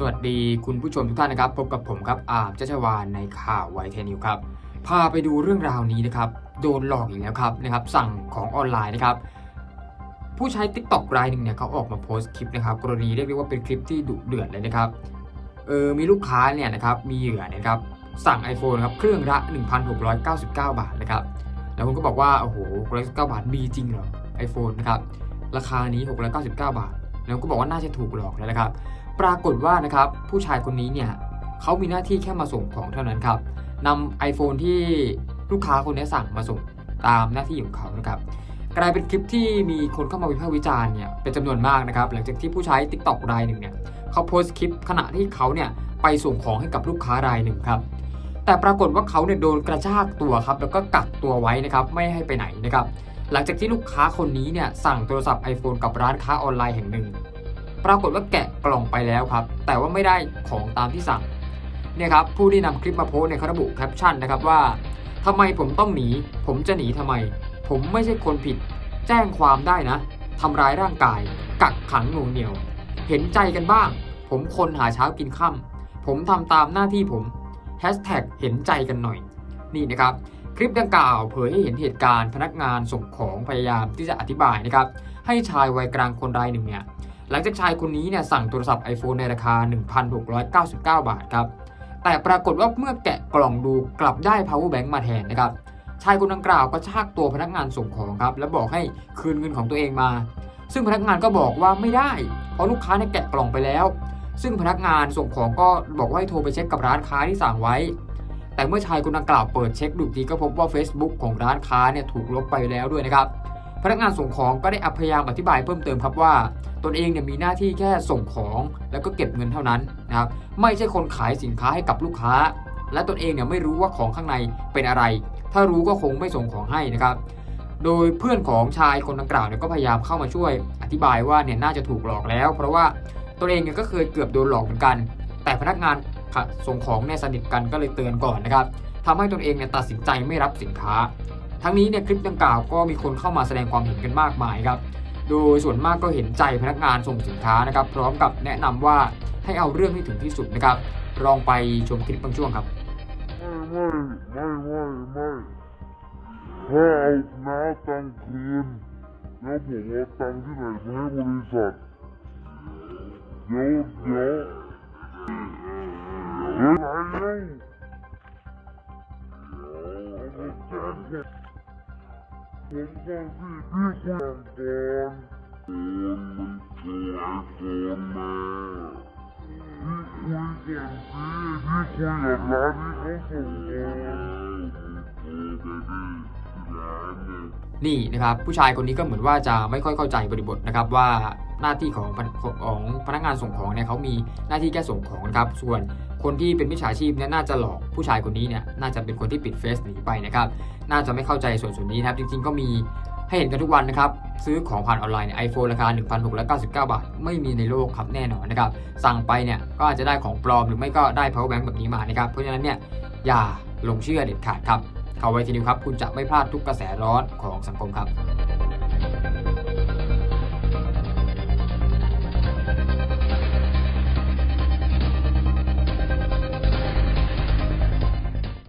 สวัสดีคุณผู้ชมทุกท่านนะครับ พบกับผมครับอาร์มเจชวานในข่าวไวเทนิวครับพาไปดูเรื่องราวนี้นะครับโดนหลอกอีกแล้วครับนะครับ สั่งของออนไลน์นะครับผู้ใช้ t ิ k t o k รายหนึ่งเนี่ยเขาออกมาโพสต์คลิปนะครับ กรณีเรียกได้ว่าเป็นคลิปที่ดุเดือดเลยนะครับเออมีลูกค้าเนี่ยนะครับมีเหยื่อนยนะครับสั่ง iPhone ครับเครื่องละ 1,699 บาทนะครับแล้วคุณก็บอกว่าโอ้โห699บาทมีจริงเหรอ iPhone นะครับราคานี้ 699 บาท แล้วก็บอกว่าน่าจะถูกหลอกแล้วนะครับ ปรากฏว่านะครับผู้ชายคนนี้เนี่ยเขามีหน้าที่แค่มาส่งของเท่านั้นครับนำ iPhone ที่ลูกค้าคนนี้สั่งมาส่งตามหน้าที่ของเขานะครับกลายเป็นคลิปที่มีคนเข้ามาวิพากษ์วิจารณ์เนี่ยเป็นจำนวนมากนะครับ หลังจากที่ผู้ใช้ TikTok รายหนึ่งเนี่ยเขาโพสต์คลิปขณะที่เขาเนี่ยไปส่งของให้กับลูกค้ารายหนึ่งครับแต่ปรากฏว่าเขาเนี่ยโดนกระชากตัวครับแล้วก็กักตัวไว้นะครับไม่ให้ไปไหนนะครับ หลังจากที่ลูกค้าคนนี้เนี่ยสั่งโทรศัพท์ iPhone กับร้านค้าออนไลน์แห่งหนึ่ง ปรากฏว่าแกะกล่องไปแล้วครับ แต่ว่าไม่ได้ของตามที่สั่งเนี่ยครับผู้ที่นำคลิปมาโพสต์เนี่ยเขาระบุแคปชั่นนะครับว่าทำไมผมต้องหนี ผมจะหนีทำไม ผมไม่ใช่คนผิด แจ้งความได้นะทำร้ายร่างกาย กักขังหน่วงเหนียว เห็นใจกันบ้าง ผมคนหาเช้ากินค่ำผมทำตามหน้าที่ผมแฮชแท็กเห็นใจกันหน่อย นี่นะครับ คลิปดังกล่าวเผยให้เห็นเหตุการณ์พนักงานส่งของพยายามที่จะอธิบายนะครับให้ชายวัยกลางคนรายหนึ่งเนี่ยหลังจากชายคนนี้เนี่ยสั่งโทรศัพท์ iPhone ในราคา 1,699 บาทครับแต่ปรากฏว่าเมื่อแกะกล่องดูกลับได้ power bank มาแทนนะครับชายคนดังกล่าวก็ชากตัวพนักงานส่งของครับและบอกให้คืนเงินของตัวเองมา ซึ่งพนักงานก็บอกว่าไม่ได้ เพราะลูกค้าเนี่ยแกะกล่องไปแล้ว ซึ่งพนักงานส่งของก็บอกว่าให้โทรไปเช็คกับร้านค้าที่สั่งไว้ แต่เมื่อชายคนดังกล่าวเปิดเช็คดูทีก็พบว่า Facebook ของร้านค้าเนี่ยถูกลบไปแล้วด้วยนะครับ พนักงานส่งของก็ได้พยายามอธิบายเพิ่มเติมครับว่า ตนเองเนี่ยมีหน้าที่แค่ส่งของแล้วก็เก็บเงินเท่านั้นนะครับไม่ใช่คนขายสินค้าให้กับลูกค้า และตนเองเนี่ยไม่รู้ว่าของข้างในเป็นอะไร ถ้ารู้ก็คงไม่ส่งของให้นะครับ โดยเพื่อนของชายคนดังกล่าวเนี่ยก็พยายามเข้ามาช่วย อธิบายว่าเนี่ยน่าจะถูกหลอกแล้ว เพราะว่าตนเองเนี่ยก็เคยเกือบโดนหลอกเหมือนกัน แต่พนักงาน ส่งของเนี่ยสนิทกันก็เลยเตือนก่อนนะครับทำให้ตนเองเนี่ยตัดสินใจไม่รับสินค้า ทั้งนี้เนี่ยคลิปดังกล่าวก็มีคนเข้ามาแสดงความเห็นกันมากมายครับ โดยส่วนมากก็เห็นใจพนักงานส่งสินค้านะครับ พร้อมกับแนะนำว่าให้เอาเรื่องให้ถึงที่สุดนะครับ ลองไปชมคลิปบางช่วงครับไม่ไม่ไม่ไม่ถ้าเอาน้าตังคืนแล้วผมเอาตังค์ที่ไหนไปให้บริษัทเดี๋ยวเดี๋ยว ผมผมก็ที่พี่คุยกันก่อนโอนมันโทรไอโฟนมาพี่คุยก่อนสิพี่คุยกับร้านที่เขาส่งของนี่นะครับผู้ชายคนนี้ก็เหมือนว่าจะไม่ค่อยเข้าใจบริบทนะครับว่า หน้าที่ของพนของพนักงานส่งของเนี่ยเขามีหน้าที่แค่ส่งของนะครับ ส่วนคนที่เป็นมิจฉาชีพเนี่ยน่าจะหลอกผู้ชายคนนี้เนี่ยน่าจะเป็นคนที่ปิดเฟซหนีไปนะครับ น่าจะไม่เข้าใจส่วนส่วนนี้นะครับ จริงๆก็มีให้เห็นกันทุกวันนะครับ ซื้อของผ่านออนไลน์ไอโฟนราคา 1,699 บาท ไม่มีในโลกครับแน่นอนนะครับ สั่งไปเนี่ยก็อาจจะได้ของปลอมหรือไม่ก็ได้ power bank แบบนี้มานะครับ เพราะฉะนั้นเนี่ยอย่าหลงเชื่อเด็ดขาดครับ เข่าวไวทีนิวครับ คุณจะไม่พลาดทุกกระแสร้อนของสังคมครับ